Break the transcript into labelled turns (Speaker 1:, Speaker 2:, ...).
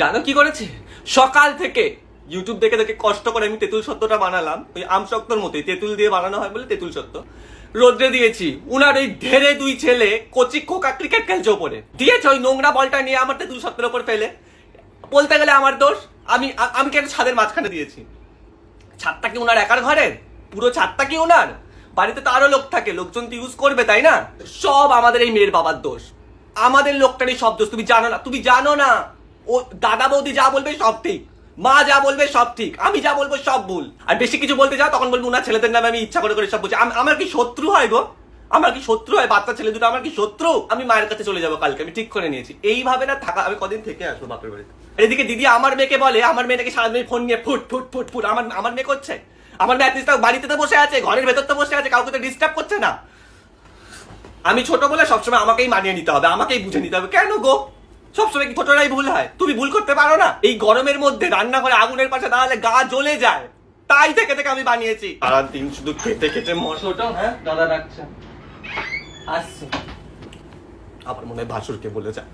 Speaker 1: জানো কি করেছে? সকাল থেকে ইউটিউব দেখে দেখে কষ্ট করে আমি তেঁতুল সত্যটা বানালাম। ওই আম শক্তর মতোই, তেঁতুল দিয়ে বানানো হয় বলে তেঁতুল সত্য। রোদ্রে দিয়েছি। উনার ওই ঢেরে দুই ছেলে কচি খোকা ক্রিকেট খেলছে ওপরে। দিয়েছে ওই নোংরা বলটা নিয়ে আমার তেঁতুল সত্যের ওপর ফেলে। বলতে গেলে আমার দোষ, আমি আমি কেন ছাদের মাঝখানে দিয়েছি। ছাদটা কি ওনার একার ঘরের? পুরো ছাদটা কি ওনার বাড়িতে তো আরও লোক থাকে, লোকজন তো ইউজ করবে, তাই না? সব আমাদের এই মেয়ের বাবার দোষ। আমাদের লোকটারই সব দোষ, তুমি জানো না, তুমি জানো না। ও দাদা বৌদি যা বলবে সব ঠিক। মা যা বলবে সব ঠিক। আমি যা বলব সব ভুল। আর বেশি কিছু বলতে যাও, তখন বলব না ছেলেদের নামে আমি ইচ্ছা করে করে সব বলছি। আমার কি শত্রু হয় গো? আমার কি শত্রু হয়? বাচ্চা ছেলে দুটো আমার কি শত্রু? আমি মায়ের কাছে চলে যাব কালকে, আমি ঠিক করে নিয়েছি। এইভাবে না থাকা, আমি কদিন থেকে আসব বাপের বাড়িতে। এদিকে দিদি আমার মেয়েকে বলে, আমার মেয়ে মেয়েটাকে সারাদিন ফোন নিয়ে ফুট ফুট ফুট ফুট, আমার আমার মেয়ে করছে। আমার মেয়ে অ্যাটলিস্ট বাড়িতে তো বসে আছে, ঘরের ভেতর তো বসে আছে, কাউকে তো ডিস্টার্ব করছে না। আমি ছোট বলে সবসময় আমাকেই মানিয়ে নিতে হবে, আমাকেই বুঝে নিতে হবে। কেন গো? সবসময় কি ছোটরাই ভুল হয়? তুমি ভুল করতে পারো না? এই গরমের মধ্যে রান্না করে আগুনের পাশে দাঁড়ালে গা জ্বলে যায়। তাই থেকে থেকে আমি বানিয়েছি। সারাদিন শুধু খেতে খেতে ছোট হ্যাঁ দাদা রাখছে আসছে। আবার মনে হয় ভাসুরকে বলে যায়